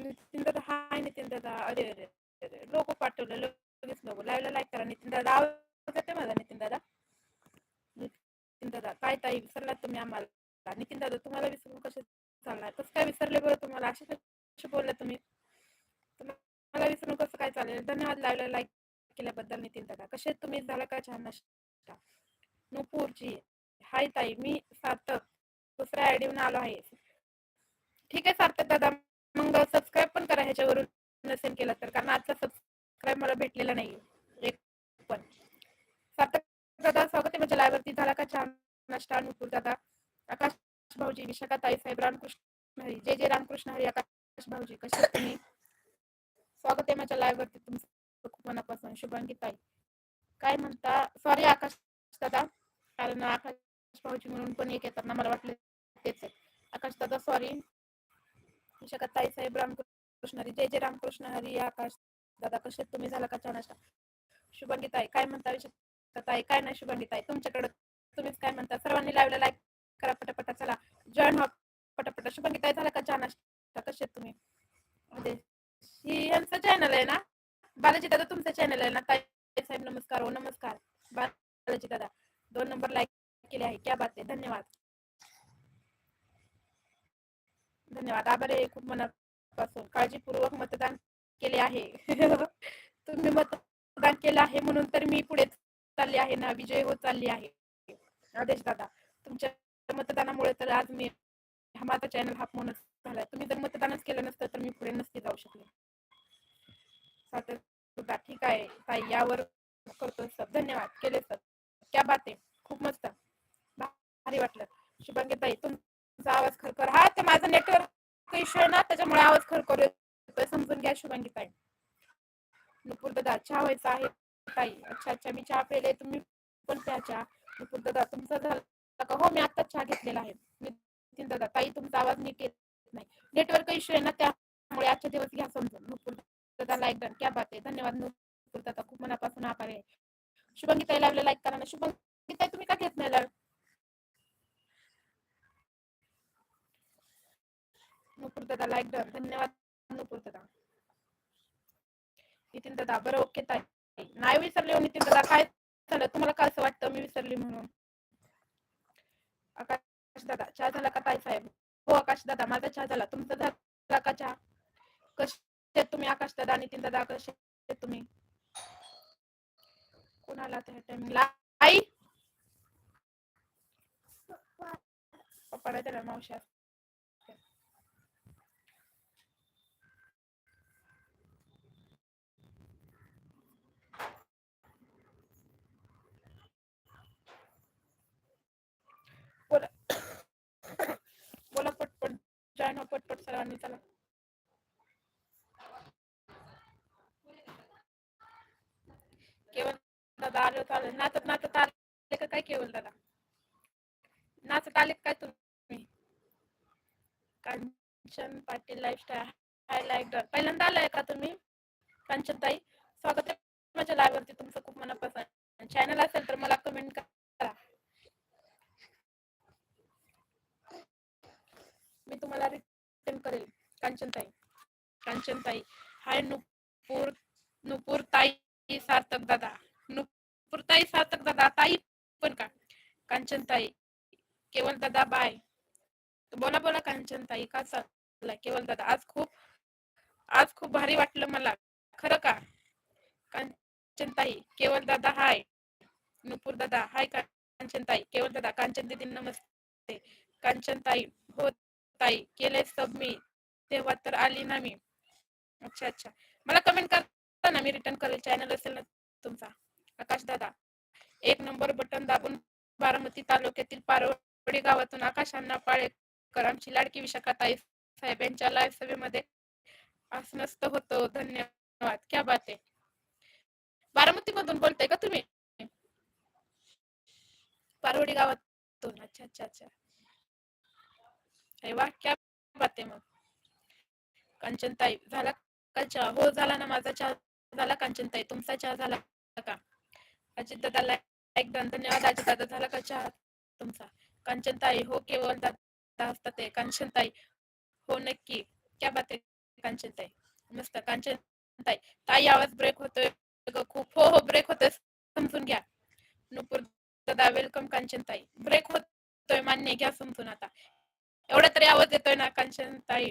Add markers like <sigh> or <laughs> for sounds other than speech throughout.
नितीन दादा हाय नितीन दादा अरे अरे अरे. लोक पाठवलं लगेच लोक लाईव्हला लाईक करा नितीन दादा आवाज येते माझा नितीन दादा नितीन दादा काय ताई विसरलात तुम्ही आम्हाला? नितीन दादा तुम्हाला विसरून कसं चालणार कसं काय विसरले बरं तुम्हाला? असे कसे बोलला तुम्ही? तुम्हाला विसरून कसं काय चालेल धन्यवाद लाईव्हला लाईक केल्याबद्दल नितीन दादा कसे आहेत तुम्ही? झाला काय छान नाश्ता? नुपूरजी हाय ताई. मी सार्थक. दुसऱ्या आयडीवरून आलो आहे. ठीक आहे सार्थक दादा. मग सबस्क्राईब पण करा ह्याच्यावरून. नसेल केला तर. कारण आजचा सबस्क्राईब मला भेटलेला नाही एक पण. सार्थक दादा स्वागत आहे माझ्या लायवरती झाला का छान नाश्ता नुपूर दादा? आकाश भाऊजी विशाखा ताई साहेब रामकृष्ण हरी. जय जय रामकृष्ण हरी आकाश भाऊजी. कसे तुम्ही? स्वागत आहे माझ्या लाईव्हवरती तुमचं. खूप मनापासून. शुभांगी ताई. काय म्हणता? सॉरी आकाश दादा. कारण आकाश भाऊजी म्हणून पण एक येतात ना. मला वाटलं तेच आहे. आकाश दादा सॉरी शकत ताई साहेब रामकृष्ण हरी. जय जय रामकृष्ण हरी. आकाश दादा कसे तुम्ही झाला का छान नाश्ता? शुभांगी ताई काय म्हणता विशाखा ताई काय नाही शुभांगी ताई. तुमच्याकडे तुम्हीच काय म्हणता? सर्वांनी लावलं लाईक करा पटापटा चला. जॉईन व्हा पटापटा. शुभांगी ताई झाला का छान नाश्ता? कसे आहेत तुम्ही? ही यांचं चॅनल आहे ना? बालाजी दादा तुमचं चॅनल आहे ना? ताई साहेब नमस्कार हो नमस्कार. बालाजी दादा दोन नंबर लाईक केले आहे. क्या बात आहे. धन्यवाद. धन्यवाद. आभार आहे. खूप मनापासून काळजीपूर्वक मतदान केले आहे. <laughs> तुम्ही मतदान केलं आहे म्हणून तर मी पुढे चालली आहे ना. विजय होत चालली आहे. आदेश दादा तुमच्या मतदानामुळे तर आज मी हा माझा चॅनल हा फोनच झालाय. तुम्ही जर मतदानच केलं नसतं तर मी पुढे नसते जाऊ शकले. सार्थक ठीक आहे. ताई यावर करतो सर धन्यवाद. केले सर क्या बात आहे. खूप मस्त. भारी वाटलं. शुभांगी ताई तुमचा आवाज खरखर. हा ते माझं नेटवर्क इश्यू आहे ना त्याच्यामुळे आवाज खरखर येतोय. समजून घ्या शुभांगी ताई नुपूर दादा चहा व्हायचा आहे ताई. अच्छा अच्छा मी चहा पेले तुम्ही पण प्या चहा. नुपूर दादा तुमचा झाला का? हो मी आता चहा घेतलेला आहे. नितीन दादा ताई तुमचा आवाज नीट येत नाही. नेटवर्क इश्यू आहे ना त्यामुळे आजच्या दिवस घ्या समजून. नुपूर दादा लाईक डन क्या बात आहे. धन्यवाद नुपूर दादा. खूप मनापासून आभार आहे. शुभंगी ताई लावले लाईक करा ना. शुभंगी ताई तुम्ही का घेत नाही लाईव्ह लाईक डन धन्यवाद नुपूर नितीन दादा बरं ओके ताई नाही विसरले नितीन दादा काय झालं तुम्हाला काय असं वाटतं मी विसरली म्हणून आकाश दादा चहा झाला का ताई साहेब हो आकाश दादा माझा चहा झाला तुमचा झाला का चहा कसे तुम्ही आकाश दादा नितीन दादा कसे तुम्ही कोणाला त्या टाइमिंगला आई पप्पा त्याला मावशी असते. बोला बोला पटपट जॉईन हो पटपट सर्वांनी चला. केवळ दादा आलो चालेल नाचत नाचत आले का काय केवळ दादा? नाचत आले काय तुम्ही? Kanchan Patil lifestyle hi like डर पहिल्यांदा आलाय का तुम्ही? कांचन ताई स्वागत आहे माझ्या लाईव्ह वरती. तुमचं खूप मनापासून चॅनल असेल तर मला कमेंट करा मी तुम्हाला रिटर्न कांचनताई. कांचनताई. हाय नुपूर नुपूर ताई सार्थक दादा. नुपूर ताई सार्थक दादा ताई पण का? कांचनताई. केवळ दादा बाय. बोला बोला कांचनताई का चाललाय? केवळ दादा आज खूप आज खूप भारी वाटलं मला. खरं का? कांचनताई केवळ दादा हाय. नुपूर दादा हाय कांचनताई. केवळ दादा कांचन दिदी नमस्ते. कांचनताई हो ताई केले सब मी. तेव्हा तर आली ना मी. अच्छा अच्छा. मला कमेंट करता ना मी रिटर्न करेल. चॅनल असेल ना तुमचा. आकाश दादा. एक नंबर बटन दाबून बारामती तालुक्यातील पारवडी गावातून आकाश अण्णा पाळेकर आमची लाडकी विशाखाताई साहेब यांच्या लाईव्ह सभेमध्ये असनस्त होतो. धन्यवाद. क्या बात आहे बारामती मधून बोलताय का तुम्ही? पारवडी गावातून. अच्छा अच्छा अच्छा. अरे वा क्या बात आहे मग. कांचनताई झाला का चहा? हो झाला ना माझा चहा. झाला कांचनताई तुमचा चहा झाला का? अजित दादाला एक धन्यवाद. अजित दादा झाला का चहा? तुमचा. कांचनताई हो केवळ दादा असतात कांचनताई हो नक्की. क्या बात आहे कांचनताई मस्त. कांचनताई ताई आवाज ब्रेक होतोय ग खूप. हो हो ब्रेक होतोय. समजून घ्या. नुपूर दादा वेलकम कांचनताई ब्रेक होतोय मान्य घ्या समजून आता. एवढा तरी आवाज येतोय ना कांचनताई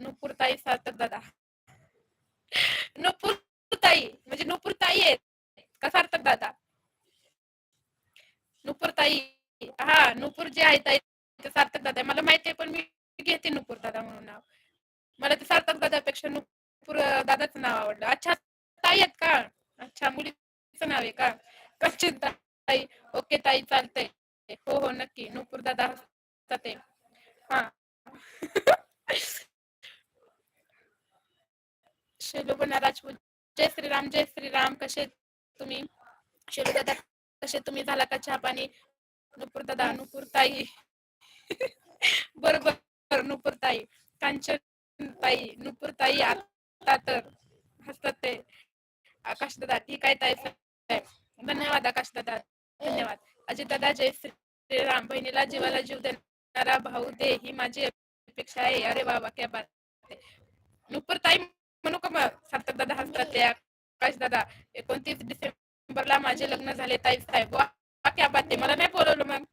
नुपूरताई सार्थक दादा. नुपूरताई म्हणजे नुपूरताई आहेत का सार्थक दादा? नुपूरताई हा नुपूर जे आहे ताई ते सार्थक दादा मला माहिती आहे पण मी घेते नुपूर दादा म्हणून नाव. मला ते सार्थक दादापेक्षा नुपूर दादाचं नाव आवडलं. अच्छा ताई आहेत का? अच्छा मुलीचं नाव आहे का? कंचन ताई. ओके ताई चालतंय. हो हो नक्की. नुपूर दादा हसतात ते. हा. <laughs> शेलोबना राजपूत जय श्रीराम जय श्रीराम कसे तुम्ही? शेलू दादा कसे तुम्ही झाला का चहा पाणी? नुपूर दादा नुपूर ताई. <laughs> बरोबर नुपूर ताई कांचन ताई नुपूर ताई आता तर हसतात ते. आकाश दादा ठीक आहे ताई धन्यवाद आकाश दादा धन्यवाद. अजित दादा जय श्रीराम बहिणीला जीवाला जीव देणारा भाऊ दे ही माझी अपेक्षा आहे. अरे बाबा क्या बात नुपूर ताई म्हणू का मग? सार्थक दादा हसतात ते आकाश दादा एकोणतीस डिसेंबरला माझे लग्न झाले. ताई साहेब वा क्या बात आहे मला नाही बोलवलं मग.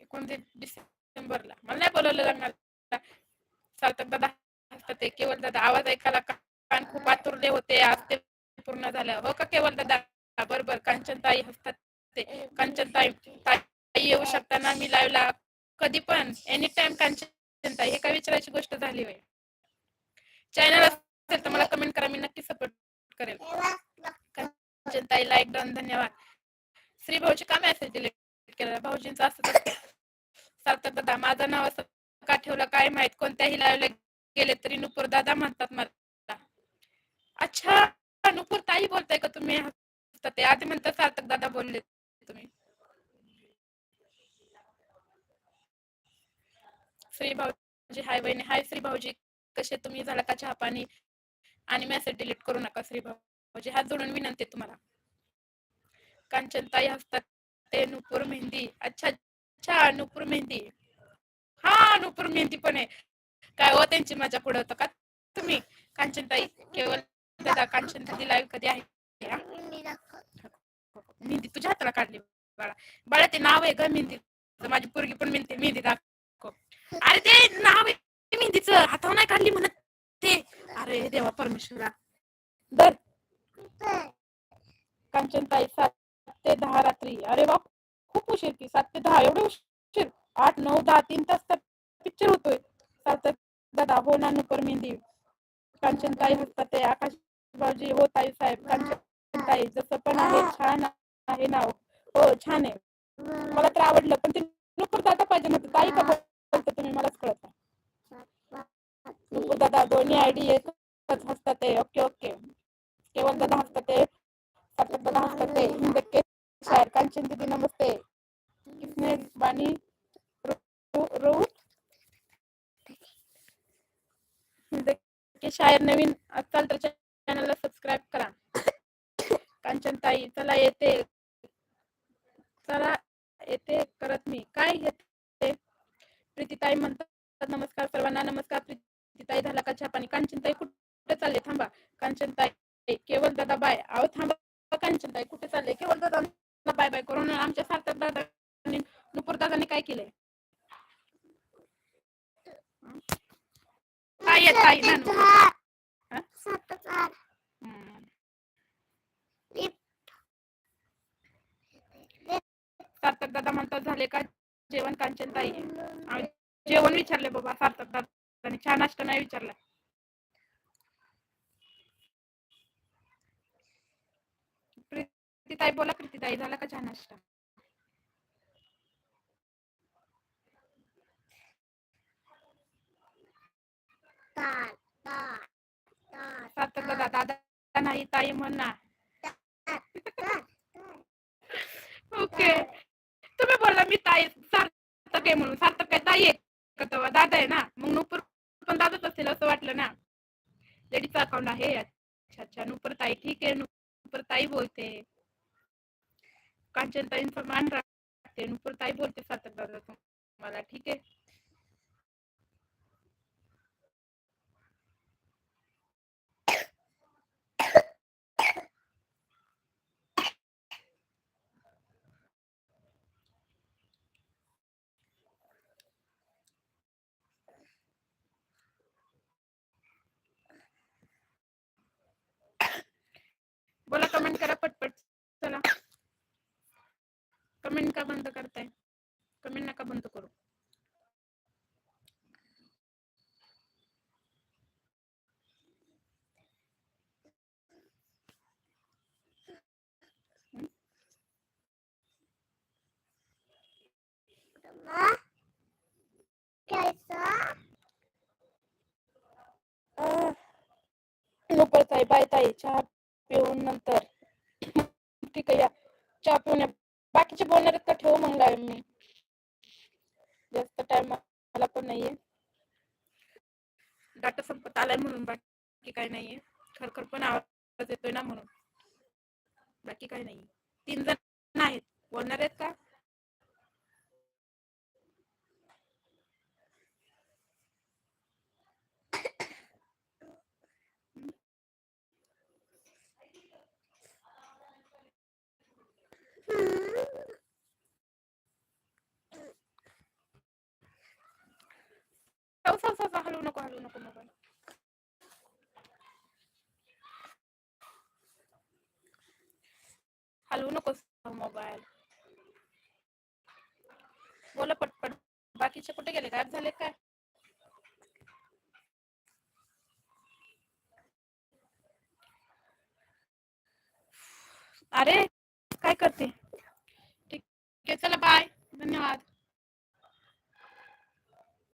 एकोणतीस डिसेंबरला. मला नाही बोलवलं लग्नाला. सार्थक दादा हसतात केवळ दादा आवाज ऐकायला का- कान खूप आतुरले होते. आज ते पूर्ण झालं. हो का केवळ दादा बरोबर. कांचन ताई हसतात ते. कांचन ताई ताई येऊ शकताना मी लावला. कधी पण एनी टाइम कांचन ताई हे काय विचारायची गोष्ट झाली होय. चॅनल असेल तर मला कमेंट करा मी नक्की सपोर्ट करेल. कांचन लाईक डन धन्यवाद. श्री भाऊची का मेसेज डिलीट केला? भाऊजींचं असं सार्थक दादा माझं नाव असं का ठेवलं काय माहीत? कोणत्याही लाईव्हला गेले तरी नुपूर दादा म्हणतात मला. अच्छा नुपूर ताई बोलताय का तुम्ही? आधी म्हणतात सार्थक दादा बोलले तुम्ही. श्री भाऊजी हाय बहिणी हाय श्री भाऊजी कसे तुम्ही झाला का चहा पाणी? आणि मेसेज डिलीट करू नका श्री भाऊजी हात जोडून विनंती तुम्हाला. कांचनताई हसतात ते नुपूर मेहंदी. अच्छा अच्छा नुपूर मेहंदी. हा नुपूर मेहंदी पण आहे. काय हो त्यांची मजा पुढे होतं का तुम्ही? कांचनताई केवळ दादा कांचन दादी लाईव्ह कधी आहे? मेहंदी तुझ्या हाताला काढली बाळा. बाळा ते नाव आहे ग मेहंदी. माझी पोरगी पण मेहंदी मेहंदी दाखव. अरे ते नाव आहे मेहंदीच हातावर नाही काढली म्हणत ते. अरे देवा परमेश्वरा. दर कांचन ताई सात ते दहा रात्री. अरे वा खूप उशीर की सात ते दहा एवढे उशीर. आठ नऊ दहा तीन तास तर पिक्चर होतोय. सार्थक दादा हो ना नुकर मेहंदी कांचन ताई हसतात ते. आकाश बाबजी हो ताई साहेब. कांचन ताई जसं पण आहे छान आहे नाव. हो छान आहे. मला तर आवडलं पण ते नुकर दादा पाहिजे नव्हतं. ताई का बोलतो तुम्ही मलाच कळत नाही. दादा दोन्ही आयडी एकच हसतात ते. Okay okay. केवळ दादा हसतात ते. दादा हसतात ते. शायर कांचन दीदी नमस्ते. किसने बानी शायर नवीन असाल तर चॅनलला सबस्क्राईब करा. कांचन ताई चला येते. चला येते करत मी. काय येते? प्रीतीताई म्हणतात नमस्कार सर्वांना नमस्कार प्रीतीताई झाला का चहा पाणी? कांचनताई कुठे चालले? थांबा. कांचनताई केवळ दादा बाय. अहो थांबा कांचनताई कुठे चालले? केवळ दादा बाय बाय. करून आमच्या सार्थक दादा नुपूर दादाने काय केलंय? काय येत ताई? हम्म. सार्थक दादा म्हणतात झाले का जेवण कांचन ताई. जेवण विचारले बाबा सार्थक दादा चहा नाश्ता नाही विचारला. प्रीतीताई बोला प्रीतीताई झाला का चहा नाश्ता? सार्थक दादा दादा नाही ताई म्हण. ओके <laughs> मी ताई सार्थक आहे म्हणून. सार्थक आहे ताई आहे तेव्हा? दादा आहे ना. मग नुपूर पण दादाच असेल असं वाटलं ना. लेडीज अकाउंट आहे. अच्छा अच्छा. नुपूर ताई ठीक आहे. नुपूर ताई बोलते. कांचन ताईंचा मान राखते. नुपूर ताई बोलते सार्थक दादा तुम्हाला. ठीक आहे? बोला कमेंट करा पटपट, चला. कमेंट का बंद करता है कमेंट नका बंद करो. बाय ताई पिऊन नंतर ठीक आहे या चहा पिऊन बाकीचे बोलणार आहेत का? ठेवू मग लाईव्ह मी. जास्त टाइम मला पण नाहीये. डाटा संपत आलाय म्हणून बाकी काय नाहीये. खरखर पण आवाज येतोय ना म्हणून. बाकी काय नाही तीन जण आहेत. बोलणार आहेत का? हलू नको हलू नको मोबाईल हलवू नको मोबाईल बोला पटपट बाकीचे कुठे गेले गायब अरे काय करते ठीक है चला बाय धन्यवाद